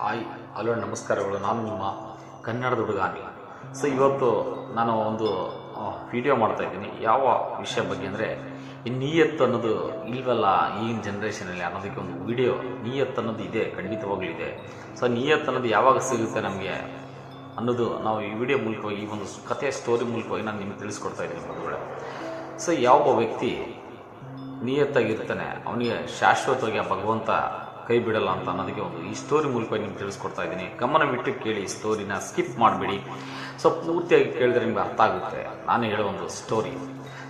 Hi, hello, ನಮಸ್ಕಾರಗಳು. ನಾನು ನಿಮ್ಮ ಕನ್ನಡದ ಹುಡುಗಾನಿ ಸೊ ಇವತ್ತು ನಾನು ಒಂದು ವಿಡಿಯೋ ಮಾಡ್ತಾ ಇದ್ದೀನಿ. ಯಾವ ವಿಷಯ ಬಗ್ಗೆ ಅಂದರೆ, ಈ ನೀಯತ್ ಅನ್ನೋದು ಇಲ್ವಲ್ಲ ಈಗಿನ ಜನ್ರೇಷನಲ್ಲಿ ಅನ್ನೋದಕ್ಕೆ ಒಂದು ವಿಡಿಯೋ ನೀಯತ್ತು ಅನ್ನೋದು ಇದೆ, ಖಂಡಿತವಾಗ್ಲೂ ಇದೆ. ಸೊ ನೀಯತ್ತು ಅನ್ನೋದು ಯಾವಾಗ ಸಿಗುತ್ತೆ ನಮಗೆ ಅನ್ನೋದು ನಾವು ಈ ವಿಡಿಯೋ ಮೂಲಕವಾಗಿ, ಈ ಒಂದು ಕಥೆ ಸ್ಟೋರಿ ಮೂಲಕವಾಗಿ ನಾನು ನಿಮಗೆ ತಿಳಿಸ್ಕೊಡ್ತಾ ಇದ್ದೀನಿ ಬಂಧುಗಳೇ. ಸೊ ಯಾವ ವ್ಯಕ್ತಿ ನಿಯತ್ತಾಗಿರ್ತಾನೆ, ಅವನಿಗೆ ಶಾಶ್ವತವಾಗಿ ಆ ಭಗವಂತ ಕೈ ಬಿಡಲ್ಲ ಅಂತ ಅನ್ನೋದಕ್ಕೆ ಒಂದು ಈ ಸ್ಟೋರಿ ಮೂಲಕ ನಿಮ್ಗೆ ತಿಳಿಸ್ಕೊಡ್ತಾ ಇದ್ದೀನಿ. ಗಮನವಿಟ್ಟು ಕೇಳಿ ಈ ಸ್ಟೋರಿನ ಸ್ಕಿಪ್ ಮಾಡಬೇಡಿ. ಸೊ ಪೂರ್ತಿಯಾಗಿ ಕೇಳಿದ್ರೆ ನಿಮ್ಗೆ ಅರ್ಥ ಆಗುತ್ತೆ. ನಾನು ಹೇಳೋ ಒಂದು ಸ್ಟೋರಿ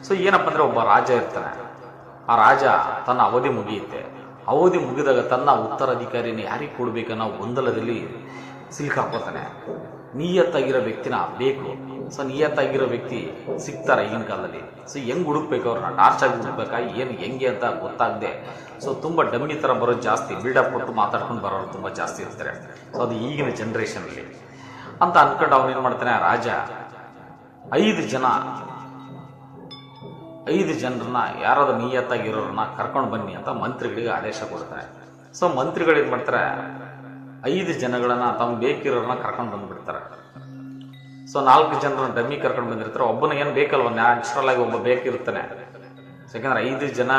ಸೊ ಏನಪ್ಪ ಅಂದರೆ ಒಬ್ಬ ರಾಜ ಇರ್ತಾನೆ. ಆ ರಾಜ ತನ್ನ ಅವಧಿ ಮುಗಿಯುತ್ತೆ. ಅವಧಿ ಮುಗಿದಾಗ ತನ್ನ ಉತ್ತರಾಧಿಕಾರಿಯನ್ನು ಯಾರಿಗೆ ಕೊಡಬೇಕನ್ನೋ ಗೊಂದಲದಲ್ಲಿ ಸಿಲ್ಕಾಕೋತಾನೆ ನಿಯತ್ತಾಗಿರೋ ವ್ಯಕ್ತಿನ ಬೇಕು. ಸೊ, ನಿಯತ್ತಾಗಿರೋ ವ್ಯಕ್ತಿ ಸಿಗ್ತಾರೆ ಈಗಿನ ಕಾಲದಲ್ಲಿ. ಸೊ, ಹೆಂಗೆ ಹುಡುಕ್ಬೇಕು ಅವ್ರನ್ನ? ಟಾರ್ಚ್ ಆಗಿ ಹುಡುಕ್ಬೇಕಾ? ಏನು, ಹೆಂಗೆ ಅಂತ ಗೊತ್ತಾಗದೆ. ಸೊ, ತುಂಬ ಡಮ್ಮಿ ಥರ ಬರೋದು ಜಾಸ್ತಿ ಬಿಲ್ಡಪ್ ಕೊಟ್ಟು ಮಾತಾಡ್ಕೊಂಡು ಬರೋರು ತುಂಬ ಜಾಸ್ತಿ ಇರ್ತಾರೆ. ಸೊ, ಅದು ಈಗಿನ ಜನ್ರೇಷನಲ್ಲಿ ಅಂತ ಅಂದ್ಕೊಂಡು ಅವನೇನು ಮಾಡ್ತಾನೆ? ರಾಜ, ಐದು ಜನ, ಐದು ಜನರನ್ನ, ಯಾರಾದ್ರೂ ನೀಯತ್ತಾಗಿರೋರನ್ನ ಕರ್ಕೊಂಡು ಬನ್ನಿ ಅಂತ ಮಂತ್ರಿಗಳಿಗೆ ಆದೇಶ ಕೊಡ್ತಾರೆ ಸೊ, ಮಂತ್ರಿಗಳು ಏನು ಮಾಡ್ತಾರೆ? ಐದು ಜನಗಳನ್ನ ತಮ್ಗೆ ಬೇಕಿರೋರನ್ನ ಕರ್ಕೊಂಡು ಬಂದ್ಬಿಡ್ತಾರೆ. ಸೊ ನಾಲ್ಕು ಜನರನ್ನ ಡಮ್ಮಿ ಕರ್ಕೊಂಡು ಬಂದಿರ್ತಾರೆ. ಒಬ್ಬನ ಏನು ಬೇಕಲ್ವ? ನ್ಯಾಚುರಲ್ ಆಗಿ ಒಬ್ಬ ಬೇಕಿರ್ತಾನೆ ಯಾಕಂದ್ರೆ ಐದು ಜನ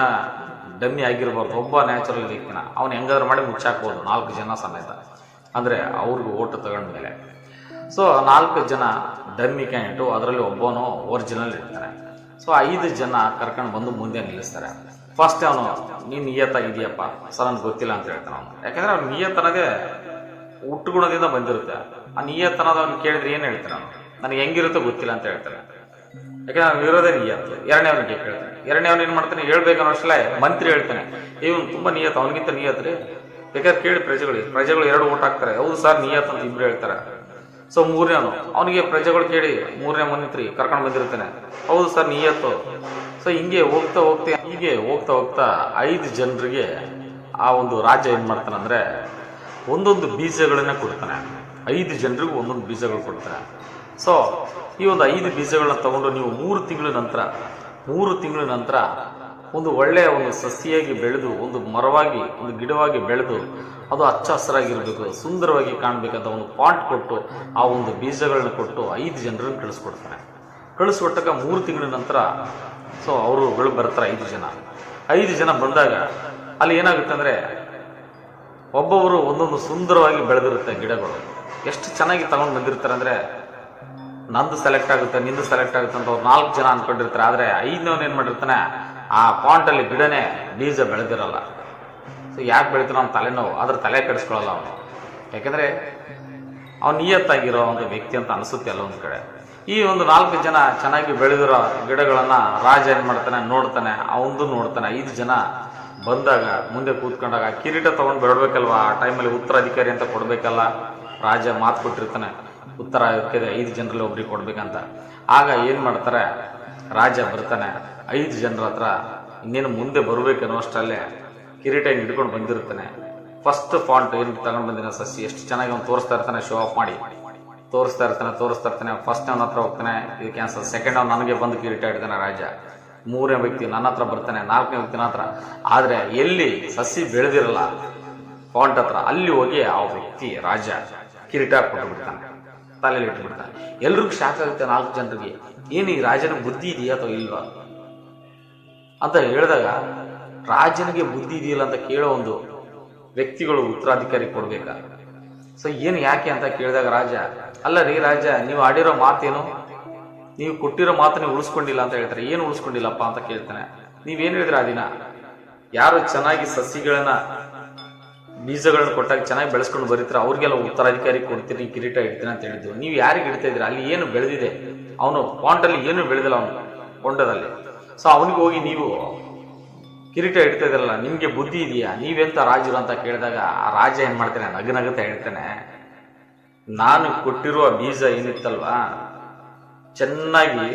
ಡಮ್ಮಿ ಆಗಿರ್ಬಾರ್ದು. ಒಬ್ಬ ನ್ಯಾಚುರಲ್ ವ್ಯಕ್ತಿನ. ಅವ್ನು ಹೆಂಗಾದ್ರೂ ಮಾಡಿ ಮುಚ್ಚಾಕ್ಬೋದು. ನಾಲ್ಕು ಜನ ಸಮೇತ. ಅಂದರೆ ಅವ್ರಿಗೆ ಓಟು ತಗೊಂಡ್ಮೇಲೆ ಸೊ ನಾಲ್ಕು ಜನ ಡಮ್ಮಿ ಕ್ಯಾಂಡಿಟು ಅದರಲ್ಲಿ ಒಬ್ಬನು ಒರಿಜಿನಲ್ ಇರ್ತಾನೆ. ಸೊ ಐದು ಜನ ಕರ್ಕೊಂಡು ಬಂದು ಮುಂದೆ ನಿಲ್ಲಿಸ್ತಾರೆ. ಫಸ್ಟ್ ಅವನು, ನೀನು ನಿಯತ್ತಾಗಿದೆಯಪ್ಪ ಸರ್ ನನಗೆ ಗೊತ್ತಿಲ್ಲ ಅಂತ ಹೇಳ್ತಾನೆ ಅವನು. ಯಾಕಂದ್ರೆ ಅವ್ನು ನಿಯತ್ತನದೇ ಹುಟ್ಟುಗುಣದಿಂದ ಬಂದಿರುತ್ತೆ. ಆ ನಿಯತ್ತನದ ಅವ್ನು ಕೇಳಿದ್ರೆ ಏನು ಹೇಳ್ತಾನೆ ಅವನು? ನನಗೆ ಹೆಂಗಿರುತ್ತೋ ಗೊತ್ತಿಲ್ಲ ಅಂತ ಹೇಳ್ತಾನೆ ಯಾಕಂದ್ರೆ ಅವ್ನು ಇರೋದೇ ಎರಡನೇ ಅವನಿಗೆ ಕೇಳ್ತಾನೆ. ಎರಡನೇ ಅವ್ನು ಏನು ಮಾಡ್ತಾನೆ? ಹೇಳ್ಬೇಕು ಅನ್ನೋಷ್ಟಲೇ ಮಂತ್ರಿ ಹೇಳ್ತಾನೆ. ಇವನು ತುಂಬಾ ನಿಯತ್ತು. ಅವನಿಗಿಂತ ನಿಯತ್ ರೀ. ಬೇಕಾದ್ರೆ ಕೇಳಿ ಪ್ರಜೆಗಳು. ಪ್ರಜೆಗಳು ಎರಡು ಓಟ್ ಹಾಕ್ತಾರೆ. ಹೌದು ಸರ್ ನಿಯತ್ ಅಂತ ಇಬ್ರು ಹೇಳ್ತಾರೆ. ಸೊ ಮೂರನೇವನು ಅವನಿಗೆ ಪ್ರಜೆಗಳು ಕೇಳಿ, ಮೂರನೇ ಮಂತ್ರಿ ಕರ್ಕೊಂಡು ಬಂದಿರ್ತಾನೆ ಹೌದು ಸರ್, ನಿಯತ್ತು. ಸೊ, ಹಿಂಗೆ ಹೋಗ್ತಾ ಹೋಗ್ತಾ, ಹೀಗೆ ಹೋಗ್ತಾ ಹೋಗ್ತಾ ಐದು ಜನರಿಗೆ ಆ ಒಂದು ರಾಜ್ಯ ಏನು ಮಾಡ್ತಾನೆ ಅಂದ್ರೆ ಒಂದೊಂದು ಬೀಜಗಳನ್ನು ಕೊಡ್ತಾನೆ ಐದು ಜನರಿಗೂ ಒಂದೊಂದು ಬೀಜಗಳು ಕೊಡ್ತಾನೆ ಸೊ ಈ ಒಂದು ಐದು ಬೀಜಗಳನ್ನ ತಗೊಂಡು ನೀವು ಮೂರು ತಿಂಗಳ ನಂತರ, ಮೂರು ತಿಂಗಳ ನಂತರ ಒಂದು ಒಳ್ಳೆಯ ಒಂದು ಸಸಿಯಾಗಿ ಬೆಳೆದು, ಒಂದು ಮರವಾಗಿ, ಒಂದು ಗಿಡವಾಗಿ ಬೆಳೆದು, ಅದು ಹಚ್ಚ ಹಸಿರಾಗಿರಬೇಕು ಸುಂದರವಾಗಿ ಕಾಣಬೇಕಂತ ಒಂದು ಪಾಟ್ ಕೊಟ್ಟು ಆ ಒಂದು ಬೀಜಗಳನ್ನ ಕೊಟ್ಟು ಐದು ಜನರನ್ನು ಕಳಿಸ್ಕೊಡ್ತಾನೆ ಕಳಿಸ್ಕೊಟ್ಟಾಗ ಮೂರು ತಿಂಗಳ ನಂತರ ಸೊ ಅವರುಗಳು ಬರ್ತಾರೆ ಐದು ಜನ. ಐದು ಜನ ಬಂದಾಗ ಅಲ್ಲಿ ಏನಾಗುತ್ತೆ ಅಂದರೆ ಒಬ್ಬೊಬ್ಬರು ಒಂದೊಂದು ಸುಂದರವಾಗಿ ಬೆಳೆದಿರುತ್ತೆ ಗಿಡಗಳು. ಎಷ್ಟು ಚೆನ್ನಾಗಿ ತಗೊಂಡು ಬಂದಿರ್ತಾರೆ ಅಂದರೆ ನಂದು ಸೆಲೆಕ್ಟ್ ಆಗುತ್ತೆ, ನಿಂದು ಸೆಲೆಕ್ಟ್ ಆಗುತ್ತೆ ಅಂತ ಅವ್ರು ನಾಲ್ಕು ಜನ ಅಂದ್ಕೊಂಡಿರ್ತಾರೆ ಆದರೆ ಐದನವನು ಏನು ಮಾಡಿರ್ತಾನೆ, ಆ ಪಾಂಟಲ್ಲಿ ಗಿಡನೇ ಬೀಜ ಬೆಳೆದಿರಲ್ಲ. ಸೊ ಯಾಕೆ ಬೆಳಿತಾನೋ ಅವ್ನ ತಲೆನೋವು, ಆದ್ರೆ ತಲೆ ಕೆಡಿಸ್ಕೊಳ್ಳಲ್ಲ ಅವನು. ಯಾಕೆಂದರೆ ಅವ್ನು ನಿಯತ್ತಾಗಿರೋ ಒಂದು ವ್ಯಕ್ತಿ ಅಂತ ಅನಿಸುತ್ತೆ ಅಲ್ಲ ಒಂದು ಕಡೆ. ಈ ಒಂದು ನಾಲ್ಕು ಜನ ಚೆನ್ನಾಗಿ ಬೆಳೆದಿರೋ ಗಿಡಗಳನ್ನ ರಾಜ ಏನು ಮಾಡ್ತಾನೆ, ನೋಡ್ತಾನೆ, ಅವಂದು ನೋಡ್ತಾನೆ. ಐದು ಜನ ಬಂದಾಗ, ಮುಂದೆ ಕೂತ್ಕೊಂಡಾಗ ಕಿರೀಟ ತಗೊಂಡು ಬಿಡಬೇಕಲ್ವಾ ಆ ಟೈಮಲ್ಲಿ ಉತ್ತರಾಧಿಕಾರಿ ಅಂತ ಕೊಡಬೇಕಲ್ಲ? ರಾಜ ಮಾತು ಕೊಟ್ಟಿರ್ತಾನೆ. ಉತ್ತರ ಅದಕ್ಕೆ ಐದು ಜನರಲ್ಲಿ ಒಬ್ರಿಗೆ ಕೊಡ್ಬೇಕಂತ. ಆಗ ಏನು ಮಾಡ್ತಾರೆ? ರಾಜ ಬರ್ತಾನೆ. ಐದು ಜನರ ಹತ್ರ ಇನ್ನೇನು ಮುಂದೆ ಬರಬೇಕನ್ನೋ ಅಷ್ಟಲ್ಲೇ ಕಿರೀಟ ಹಿಂಗೆ ಹಿಡ್ಕೊಂಡು ಬಂದಿರ್ತಾನೆ. ಫಸ್ಟ್ ಫಾಂಟ್ ಏನು ತಗೊಂಡು ಬಂದಿನ ಸಸಿ? ಎಷ್ಟು ಚೆನ್ನಾಗಿ ಅವ್ನು ತೋರಿಸ್ತಾ ಇರ್ತಾನೆ ಶೋ ಆಫ್ ಮಾಡಿ. ತೋರಿಸ್ತಾ ಇರ್ತಾನೆ ತೋರಿಸ್ತಾ ಇರ್ತಾನೆ. ಫಸ್ಟ್ ಅವನ ಹತ್ರ ಹೋಗ್ತಾನೆ. ಇದು ಕ್ಯಾನ್ಸಲ್ ಸೆಕೆಂಡ್ ಅವ್ನು ನನಗೆ ಬಂದು ಕಿರೀಟ ಹಿಡ್ತಾನೆ ರಾಜ ಮೂರನೇ ವ್ಯಕ್ತಿ ನನ್ನ ಹತ್ರ ಬರ್ತಾನೆ, ನಾಲ್ಕನೇ ವ್ಯಕ್ತಿ ಹತ್ರ. ಆದರೆ ಎಲ್ಲಿ ಸಸಿ ಬೆಳೆದಿರಲ್ಲ ಫಾಂಟ್ ಹತ್ರ, ಅಲ್ಲಿ ಹೋಗಿ ಆ ವ್ಯಕ್ತಿ ರಾಜ ಕಿರೀಟ ಕೊಟ್ಟು ಬಿಡ್ತಾನೆ ತಲೆಯಲ್ಲಿ ಇಟ್ಬಿಡ್ತಾನೆ. ಎಲ್ರಿಗೂ ಶಾಖ ಆಗುತ್ತೆ ನಾಲ್ಕು ಜನರಿಗೆ, ಏನು ಈ ರಾಜನ ಬುದ್ಧಿ ಇದೆಯಾ ಅಥವಾ ಇಲ್ವಾ? ಅಂತ ಹೇಳಿದಾಗ, ರಾಜನಿಗೆ ಬುದ್ಧಿ ಇದೆಯಲ್ಲ ಅಂತ ಕೇಳೋ ಒಂದು ವ್ಯಕ್ತಿಗಳು ಉತ್ತರಾಧಿಕಾರಿ ಕೊಡ್ಬೇಕಾ? ಸೊ ಏನು ಯಾಕೆ ಅಂತ ಕೇಳಿದಾಗ ರಾಜ, ಅಲ್ಲ ರೀ ರಾಜ, ನೀವು ಆಡಿರೋ ಮಾತೇನು? ನೀವು ಕೊಟ್ಟಿರೋ ಮಾತು ನೀವು ಉಳಿಸ್ಕೊಂಡಿಲ್ಲ ಅಂತ ಹೇಳ್ತಾರೆ. ಏನು ಉಳಿಸ್ಕೊಂಡಿಲ್ಲಪ್ಪ ಅಂತ ಕೇಳ್ತಾನೆ. ನೀವೇನು ಹೇಳಿದ್ರೆ ಆ ದಿನ? ಯಾರು ಚೆನ್ನಾಗಿ ಸಸಿಗಳನ್ನ, ಬೀಜಗಳನ್ನ ಕೊಟ್ಟಾಗ ಚೆನ್ನಾಗಿ ಬೆಳೆಸ್ಕೊಂಡು ಬರೀತಾರೆ? ಅವ್ರಿಗೆಲ್ಲ ಉತ್ತರಾಧಿಕಾರಿ ಕೊಡ್ತೀನಿ, ಕಿರೀಟ ಇಡ್ತೀನಿ ಅಂತ ಹೇಳಿದ್ರು. ನೀವು ಯಾರಿಗೆ ಇಡ್ತಾ ಇದ್ದೀರಾ? ಅಲ್ಲಿ ಏನು ಬೆಳೆದಿದೆ? ಅವನು ಪಾಂಟಲ್ಲಿ ಏನು ಬೆಳೆದಿಲ್ಲ ಅವನು, ಕೊಂಡದಲ್ಲಿ. ಸೊ ಅವನಿಗೆ ಹೋಗಿ ನೀವು ಕಿರೀಟ ಇಡ್ತಾ ಇದ್ರಲ್ಲ ನಿಮ್ಗೆ ಬುದ್ಧಿ ಇದೆಯಾ? ನೀವೆಂತ ರಾಜರು ಅಂತ ಕೇಳಿದಾಗ ಆ ರಾಜ ಏನ್ ಮಾಡ್ತಾನೆ? ನಗನಗುತ್ತಾ ಹೇಳ್ತಾನೆ, ನಾನು ಕೊಟ್ಟಿರುವ ಬೀಜ ಏನಿತ್ತಲ್ವಾ? ಚೆನ್ನಾಗಿ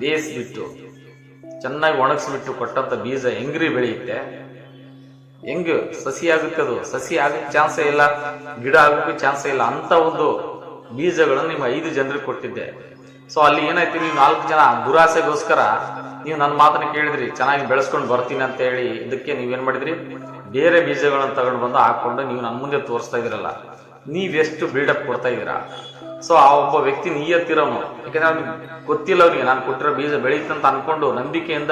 ಬೇಯಿಸ್ಬಿಟ್ಟು ಚೆನ್ನಾಗಿ ಒಣಗಿಸ್ಬಿಟ್ಟು ಕೊಟ್ಟಂತ ಬೀಜ ಹೆಂಗ್ರಿ ಬೆಳೆಯುತ್ತೆ? ಹೆಂಗ್ ಸಸಿ ಆಗುತ್ತೆ ಅದು? ಸಸಿ ಆಗಕ್ಕೆ ಚಾನ್ಸೇ ಇಲ್ಲ, ಗಿಡ ಆಗೋಕೆ ಚಾನ್ಸೇ ಇಲ್ಲ. ಅಂತ ಒಂದು ಬೀಜಗಳನ್ನು ನಿಮ್ಮ ಐದು ಜನರಿಗೆ ಕೊಟ್ಟಿದ್ದೆ. ಸೊ ಅಲ್ಲಿ ಏನಾಯ್ತು? ನೀವು ನಾಲ್ಕು ಜನ ದುರಾಸೆಗೋಸ್ಕರ ನೀವು ನನ್ನ ಮಾತನ್ನ ಕೇಳಿದ್ರಿ. ಚೆನ್ನಾಗಿ ಬೆಳೆಸ್ಕೊಂಡು ಬರ್ತೀನಿ ಅಂತ ಹೇಳಿ ಇದಕ್ಕೆ ನೀವೇನ್ ಮಾಡಿದ್ರಿ? ಬೇರೆ ಬೀಜಗಳನ್ನು ತಗೊಂಡು ಬಂದು ಹಾಕೊಂಡು ನೀವು ನನ್ನ ಮುಂದೆ ತೋರಿಸ್ತಾ ಇದ್ರಲ್ಲ. ನೀವೆಷ್ಟು ಬಿಲ್ಡಪ್ ಕೊಡ್ತಾ ಇದ್ದೀರಾ? ಸೊ ಆ ಒಬ್ಬ ವ್ಯಕ್ತಿ ನೀಯತ್ತಿರೋನು ಯಾಕಂದ್ರೆ ಅವ್ನಿಗೆ ಗೊತ್ತಿಲ್ಲ ಅವನಿಗೆ, ನಾನು ಕೊಟ್ಟಿರೋ ಬೀಜ ಬೆಳೀತಂತ ಅನ್ಕೊಂಡು ನಂಬಿಕೆಯಿಂದ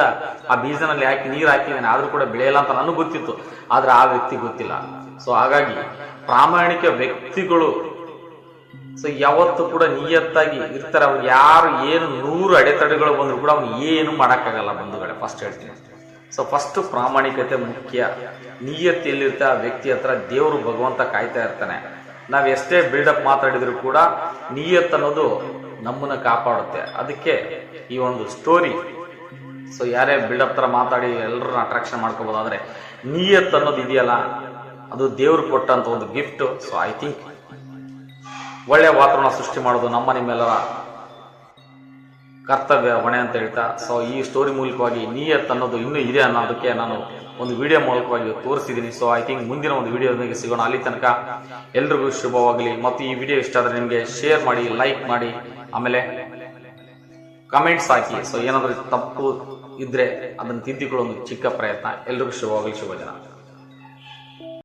ಆ ಬೀಜನಲ್ಲಿ ಹಾಕಿ ನೀರು ಹಾಕಿದ್ದೇನೆ. ಆದ್ರೂ ಕೂಡ ಬೆಳೆಯಲ್ಲ ಅಂತ ನನಗೆ ಗೊತ್ತಿತ್ತು. ಆದ್ರೆ ಆ ವ್ಯಕ್ತಿ ಗೊತ್ತಿಲ್ಲ. ಸೊ ಹಾಗಾಗಿ ಪ್ರಾಮಾಣಿಕ ವ್ಯಕ್ತಿಗಳು ಸೊ ಯಾವತ್ತು ಕೂಡ ನಿಯತ್ತಾಗಿ ಇರ್ತಾರೆ. ಅವ್ರು ಯಾರು ಏನು ನೂರು ಅಡೆತಡೆಗಳು ಬಂದ್ರು ಕೂಡ ಅವ್ನು ಏನು ಮಾಡೋಕ್ಕಾಗಲ್ಲ ಬಂಧುಗಳೇ. ಫಸ್ಟ್ ಹೇಳ್ತೀನಿ. ಸೊ ಫಸ್ಟ್ ಪ್ರಾಮಾಣಿಕತೆ ಮುಖ್ಯ. ನಿಯತ್ತಿಯಲ್ಲಿರ್ತ ಆ ವ್ಯಕ್ತಿ ಹತ್ರ ದೇವರು ಭಗವಂತ ಕಾಯ್ತಾ ಇರ್ತಾನೆ. ನಾವು ಎಷ್ಟೇ ಬಿಲ್ಡಪ್ ಮಾತಾಡಿದ್ರು ಕೂಡ ಅನ್ನೋದು ನಮ್ಮನ್ನ ಕಾಪಾಡುತ್ತೆ. ಅದಕ್ಕೆ ಈ ಒಂದು ಸ್ಟೋರಿ ಸೊ ಯಾರೇ ಬಿಲ್ಡಪ್ ತರ ಮಾತಾಡಿ ಎಲ್ಲರನ್ನ ಅಟ್ರಾಕ್ಷನ್ ಮಾಡ್ಕೋಬಹುದು ನೀಯತ್ ಅನ್ನೋದು ಇದೆಯಲ್ಲ, ಅದು ದೇವ್ರು ಕೊಟ್ಟಂತ ಒಂದು ಗಿಫ್ಟ್ ಸೊ ಐ ಥಿಂಕ್ ಒಳ್ಳೆಯ ವಾತಾವರಣ ಸೃಷ್ಟಿ ಮಾಡೋದು ನಮ್ಮ ನಿಮ್ಮೆಲ್ಲರ ಕರ್ತವ್ಯ ಹೊಣೆ ಅಂತ ಹೇಳ್ತಾ ಸೊ ಈ ಸ್ಟೋರಿ ಮೂಲಕವಾಗಿ ನಿಯತ್ ಅನ್ನೋದು ಇನ್ನೂ ಇದೆ ಅನ್ನೋದಕ್ಕೆ ನಾನು ಒಂದು ವಿಡಿಯೋ ಮೂಲಕವಾಗಿ ತೋರಿಸಿದ್ದೀನಿ. ಸೊ ಐ ಥಿಂಕ್ ಮುಂದಿನ ಒಂದು ವಿಡಿಯೋ ವಿಡಿಯೋದೊಂದಿಗೆ ಸಿಗೋಣ. ಅಲ್ಲಿ ತನಕ ಎಲ್ರಿಗೂ ಶುಭವಾಗಲಿ. ಮತ್ತು ಈ ವಿಡಿಯೋ ಇಷ್ಟ ಆದರೆ ನಿಮಗೆ ಶೇರ್ ಮಾಡಿ ಲೈಕ್ ಮಾಡಿ, ಆಮೇಲೆ ಕಮೆಂಟ್ಸ್ ಹಾಕಿ. ಸೊ ಏನಾದರೂ ತಪ್ಪು ಇದ್ದರೆ ಅದನ್ನು ತಿದ್ದಿಕೊಳ್ಳೋ ಒಂದು ಚಿಕ್ಕ ಪ್ರಯತ್ನ. ಎಲ್ರಿಗೂ ಶುಭವಾಗಲಿ, ಶುಭ ಜನ.